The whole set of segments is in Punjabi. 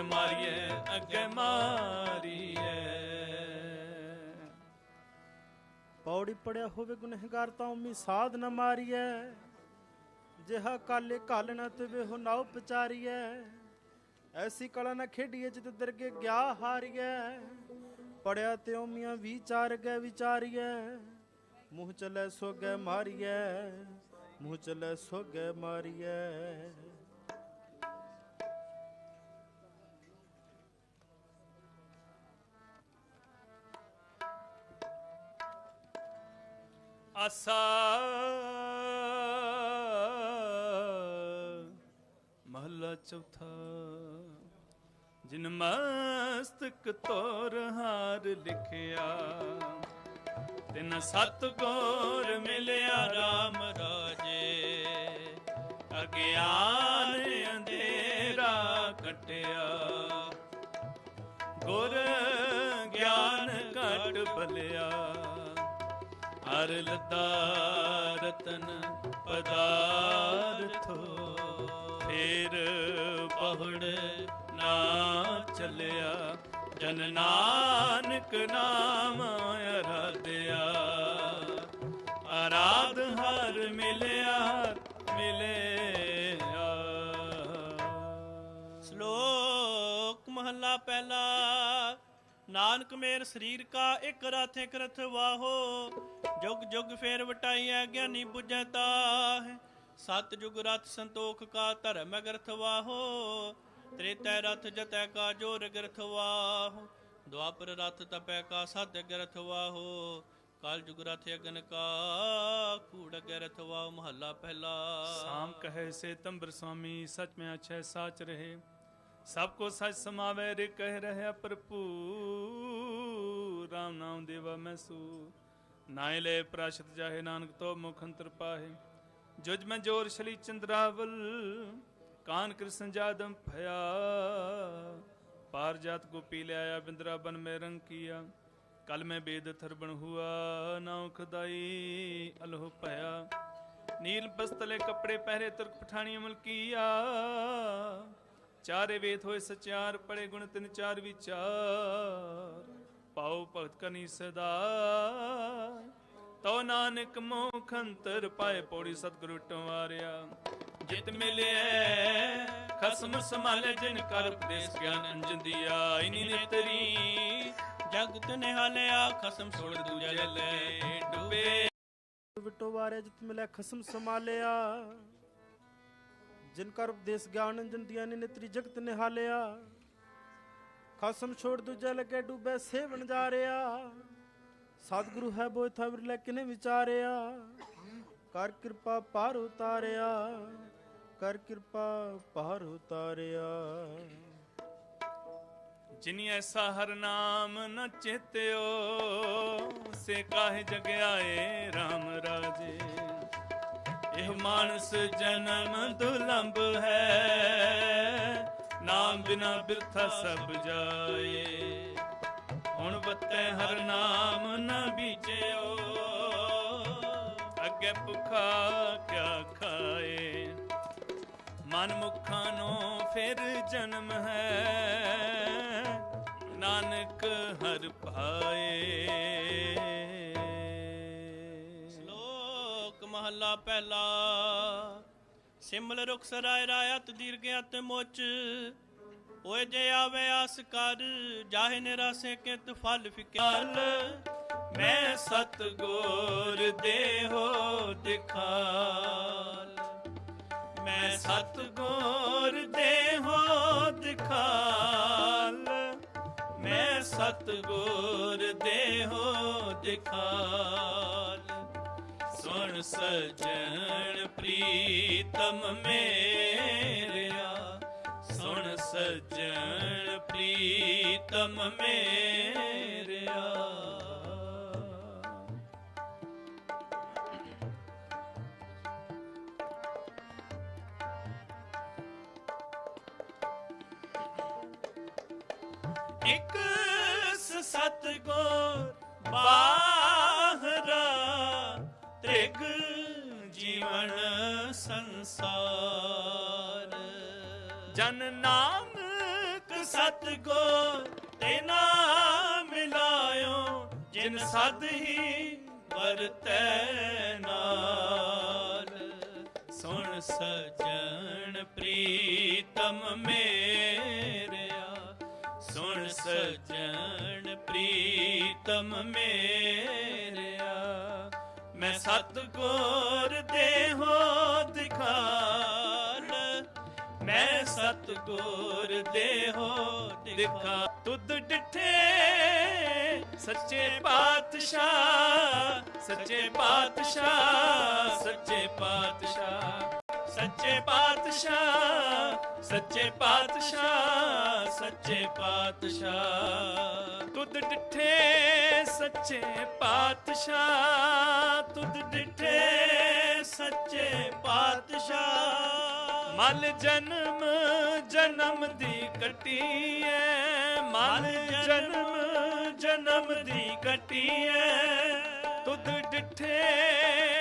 ਅੱਗੇ ਮਾਰੀਏ ਅੱਗੇ ਮਾਰੀਏ। ਪੌੜੀ ਪੜਿਆ ਹੋਵੇ ਗੁਨਹਗਾਰ ਤਾਂ ਉਮੀ ਸਾਧ ਨਾ ਮਾਰੀਐ ਜਿਹਾ ਕਾਲੇ ਘਾਲ ਨਾ ਤੇ ਵੇ ਹੋ ਨਾਉ ਪਚਾਰੀਐ ਐਸੀ ਕਲਾ ਨਾ ਖੇਡੀਏ ਜਿਤ ਦਰਗੇ ਗਿਆ ਹਾਰੀਐ ਪੜਿਆ ਤੇ ਉਮੀਆਂ ਵਿਚਾਰ ਗਏ ਵਿਚਾਰੀਐ ਮੂੰਹ ਚਲੇ ਸੋਗੇ ਮਾਰੀਐ ਮੂੰਹ ਚਲੇ ਸੋਗੇ ਮਾਰੀਐ ਆਸਾ। ਮਹਲਾ ਚੌਥਾ। ਜਿਨ ਮਸਤਕ ਤੋਰ ਹਾਰ ਲਿਖਿਆ, ਤਿਨ ਸਤ ਗੋਰ ਮਿਲਿਆ RAM ਰਾਜੇ। ਅਗਿਆਨ ਅੰਧੇਰਾ ਕਟਿਆ। ਗੁਰ ਹਰ ਲਤਾ ਰਤਨ ਪਦਾਰਥੋ, ਫੇਰ ਪਹੜ ਨਾ ਚੱਲਿਆ। ਜਨ ਨਾਨਕ ਨਾਮ ਅਰਾਧਿਆ। ਆਰਾਧ ਹਰ ਮਿਲਿਆ ਮਿਲਿਆ। ਸ਼ਲੋਕ ਮਹੱਲਾ ਪਹਿਲਾ ਨਾਨਕ ਮੇਰ ਸਰੀਰ ਕਾ ਇਕ ਰਥ ਇੱਕ ਰਥ ਵਾਹੋ, ਜੁਗ ਜੁਗ ਫੇਰ ਵਟਾਈਐ ਗਿਆਨੀ 부ਜੈ ਤਾਹੇ। ਸਤ ਜੁਗ ਰਥ ਸੰਤੋਖ ਕਾ ਧਰਮ ਗ੍ਰਥ ਵਾਹੋ, ਤ੍ਰੇਤੈ ਰਥ ਜਤੈ ਕਾ ਜੋਰ ਗਰਥ ਵਾਹੋ। ਦੁਆਪਰ ਰਥ ਤਪੈ ਕਾ ਸਤ ਗ੍ਰਥ ਵਾਹੋ, ਕਾਲ ਜੁਗ ਰਥ ਅਗਨ ਕਾ ਕੂੜ ਗਰਥ ਵਾਹ, ਮਹੱਲਾ ਪਹਿਲਾ। ਸਾਮ ਕਹੈ ਸੇ ਤੰਬਰ ਸੁਆਮੀ ਸਚ ਮੈਂ ਅਛੈ ਸਾਚ ਰਹੇ। ਸਭ ਕੋ ਸਚ ਸਮਾਵੈ ਰੇ ਕਹਿ ਰਹਿਆ ਭਰਪੂਰ ਰਾਮ ਨਾਮ ਦੇਵਾ ਮੈਂ ਸੂ ਨਾਇ ਲੈ ਪ੍ਰਾਸ਼ਤ ਜਾਹੇ ਨਾਨਕ ਤੋ ਮੁਖ ਅੰਤਰ ਪਾਹੇ ਜੁਜ ਮੈਂ ਜੋਰ ਸ਼ਲੀ ਚੰਦਰਾਵਲ ਕਾਨ ਕ੍ਰਿਸ਼ਨ ਜਾਦਮ ਭਇਆ ਪਾਰ ਜਾਤ ਕੋ ਪੀ ਲਿਆਇਆ ਬਿੰਦਰਾ ਬਨ ਮੇ ਰੰਗ ਕੀਆ ਕਲ ਮੈਂ ਬੇਦ ਥਰਬਣ ਹੁਆ ਨਾਉ ਖਦਾਈ ਅਲਹੁ ਭਇਆ ਨੀਲ ਬਸਤਲੇ ਕੱਪੜੇ ਪਹਿਰੇ ਤੁਰਕ ਪਠਾਣੀ ਅਮਲ ਕੀਆ ਚਾਰੇ ਵੇਦ ਹੋਏ ਸਚਿਆਰ ਪੜੇ ਗੁਣ ਤਿਨ ਚਾਰ ਵਿਚਾਰ। ਪਾਉ ਭਗਤ ਕਨੀ ਸਦਾ ਤੋ ਨਾਨਕ ਮੋਖ ਅੰਤਰ ਪਾਏ ਪੌੜੀ ਸਤਿਗੁਰੂ ਟਵਾਰਿਆ। ਜਿਤ ਮਿਲਿਆ ਖਸਮ ਸੰਭਾਲੇ ਜਿਨ ਕਰ ਉਪਦੇਸ਼ ਗਿਆਨ ਅੰਜਨ ਇਨੀ ਨੇਤਰੀ, ਜਗਤ ਨਿਹਾਲਿਆ, ਖਸਮ ਛੋੜ ਦੂਜਾ ਲੈ ਡੁਬੇ ਵਿਟੋ ਵਾਰੇ ਜਿਤ ਮਿਲਿਆ ਖਸਮ ਸੰਭਾਲਿਆ। ਜਿਨ ਕਰ ਉਪਦੇਸ਼ ਗਿਆਨ ਜੰਦੀਆਂ ਨੇ ਨਿਤਰੀ ਜਗਤ ਨਿਹਾਲਿਆ, ਖਸਮ ਛੋੜ ਦੂਜੇ ਲੱਗੇ ਡੂਬੇ ਸੇਵਨ ਜਾ ਰਿਆ ਸਤਿਗੁਰੂ ਹੈ ਬੋਇ ਥਵਰ ਲੈ ਕਿਨੇ ਵਿਚਾਰਿਆ। ਕਰ ਕਿਰਪਾ ਪਾਰ ਉਤਾਰਿਆ, ਕਰ ਕਿਰਪਾ ਪਾਰ ਉਤਾਰਿਆ। ਜਿਨੀ ਐਸਾ ਹਰ ਨਾਮ ਨ ਚੇਤਿਓ, ਸੇ ਕਾਹੇ ਜਗ RAM ਰਾਜੇ। ਇਹ ਮਾਨਸ ਜਨਮ ਦੁਲੰਭ ਹੈ। ਨਾਮ ਬਿਨਾ ਬਿਰਥਾ ਸਭ ਜਾਏ। ਹੁਣ ਬੱਤੇ ਹਰ ਨਾਮ ਨ ਬੀਜਿਓ। ਅੱਗੇ ਭੁਖਾ ਕਿਆ ਖਾਏ। ਮਨ ਮੁਖਾਂ ਨੂੰ ਫਿਰ ਜਨਮ ਹੈ। ਨਾਨਕ ਹਰ ਪਾਏ। ਮਹੱਲਾ ਪਹਿਲਾ। ਸਿਮਲ ਰੁਖ ਸਰਾਇ ਰਾਇਤ ਦੀਰਘ ਅਤ ਮੁਚ। ਓਏ ਜੇ ਆਵੇ ਆਸ ਕਰ, ਜਾਹੇ ਨਿਰਾਸੇ ਕਿਤ ਫਲ ਫਿਕਾਲ ਮੈਂ ਸਤਗੁਰ ਦੇਹੋ ਦਿਖਾਲ। ਮੈਂ ਸਤਗੁਰ ਦੇਹੋ ਦਿਖਾਲ। ਮੈਂ ਸਤਗੁਰ ਦੇਹੋ ਦਿਖਾਲ। ਸੁਣ ਸਜਣ ਪ੍ਰੀਤਮ ਮੇਰਿਆ ਸੁਣ ਸਜਣ ਪ੍ਰੀਤਮ ਮੇਰਿਆ ਇੱਕ ਸਤਗੁਰ ਬਾ ਜਨ ਨਾਨਕ ਸਤ ਕੋ ਤੇ ਮਿਲਾਇਓ ਜਿਨ ਸਦ ਹੀ ਵਰਤੈ ਨਾਲ। ਸੁਣ ਸਜਣ ਪ੍ਰੀਤਮ ਮੇਰਿਆ, ਸੁਣ ਸਜਣ ਪ੍ਰੀਤਮ ਮੇਰਿਆ, ਮੈਂ ਸਤਗੁਰ ਦੇਹੋ ਦਿਖਾਲ ਮੈਂ ਸਤਗੁਰ ਦੇਹੋ ਦਿਖਾ ਤੁਧ ਡਿਠੇ, ਸੱਚੇ ਪਾਤਸ਼ਾਹ ਸੱਚੇ ਪਾਤਸ਼ਾਹ ਸੱਚੇ ਪਾਤਸ਼ਾਹ ਸੱਚੇ ਪਾਤਸ਼ਾਹ ਸੱਚੇ ਪਾਤਸ਼ਾਹ ਸੱਚੇ ਪਾਤਸ਼ਾਹ। ਤੁਧ ਡਿਠੇ, ਸੱਚੇ ਪਾਤਸ਼ਾਹ, ਤੁਧ ਡਿਠੇ, ਸੱਚੇ ਪਾਤਸ਼ਾਹ। ਮਲ ਜਨਮ ਜਨਮ ਦੀ ਕੱਟੀ ਐ ਮਲ ਜਨਮ ਜਨਮ ਦੀ ਕੱਟੀ ਐ ਤੁਧ ਡਿਠੇ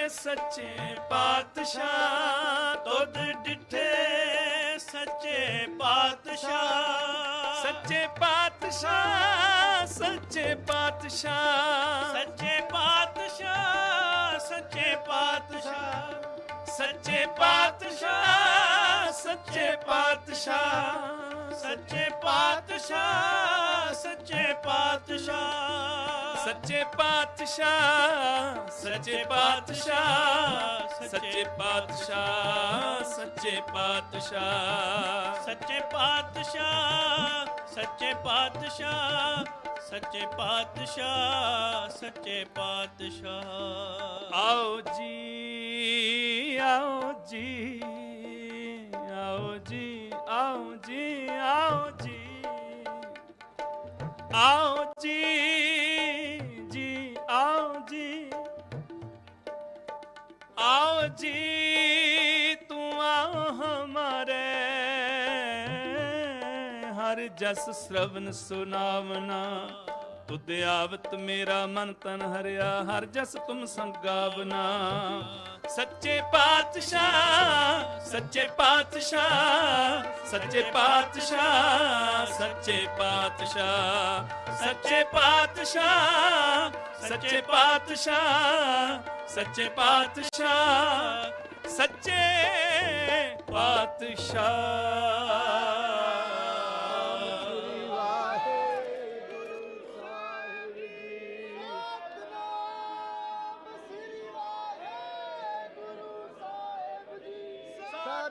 ਸੱਚੇ ਪਾਤਸ਼ਾਹ। ਤੁਧ ਡਿਠੇ ਸੱਚੇ ਪਾਤਸ਼ਾਹ। ਸੱਚੇ ਪਾਤਸ਼ਾਹ ਸੱਚੇ ਪਾਤਸ਼ਾਹ। ਸੱਚੇ ਪਾਤਸ਼ਾਹ ਸੱਚੇ ਪਾਤਸ਼ਾਹ। ਸੱਚੇ ਪਾਤਸ਼ਾਹ। ਸੱਚੇ ਪਾਤਸ਼ਾਹ ਸੱਚੇ ਪਾਤਸ਼ਾਹ ਸੱਚੇ ਪਾਤਸ਼ਾਹ। ਸੱਚੇ ਪਾਤਸ਼ਾਹ ਸੱਚੇ ਪਾਤਸ਼ਾਹ ਸੱਚੇ ਪਾਤਸ਼ਾਹ ਸੱਚੇ ਪਾਤਸ਼ਾਹ। ਸੱਚੇ ਪਾਤਸ਼ਾਹ ਸੱਚੇ ਪਾਤਸ਼ਾਹ ਸੱਚੇ ਪਾਤਸ਼ਾਹ ਸੱਚੇ ਪਾਤਸ਼ਾਹ। ਆਓ ਜੀ ਆਓ ਜੀ ਆਓ ਜੀ। ਆਓ ਜੀ ਆਓ ਜੀ। ਆਓ ਜੀ ਜੀ, ਆਓ ਜੀ। ਆਓ ਜੀ, ਤੂੰ ਆਓ ਹਮਾਰੇ। ਹਰ ਜਸ ਸ਼ਰਵਨ ਸੁਨਾਵਨਾ ਤੁਧ ਆਵਤ ਮੇਰਾ ਮਨ ਤਨ ਹਰਿਆ, ਹਰ ਜਸ ਤੁਮ ਸੰਗਾਵਨਾ ਸੱਚੇ ਪਾਤਸ਼ਾਹ ਸੱਚੇ ਪਾਤਸ਼ਾਹ ਸੱਚੇ ਪਾਤਸ਼ਾਹ ਸੱਚੇ ਪਾਤਸ਼ਾਹ ਸੱਚੇ ਪਾਤਸ਼ਾਹ ਸੱਚੇ ਪਾਤਸ਼ਾਹ ਸੱਚੇ ਪਾਤਸ਼ਾਹ ਸੱਚੇ ਪਾਤਸ਼ਾਹ।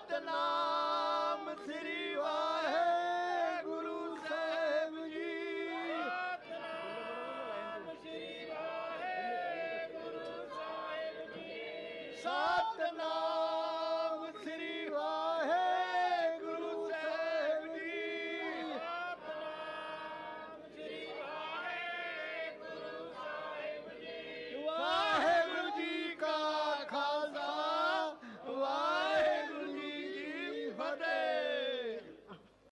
করতে না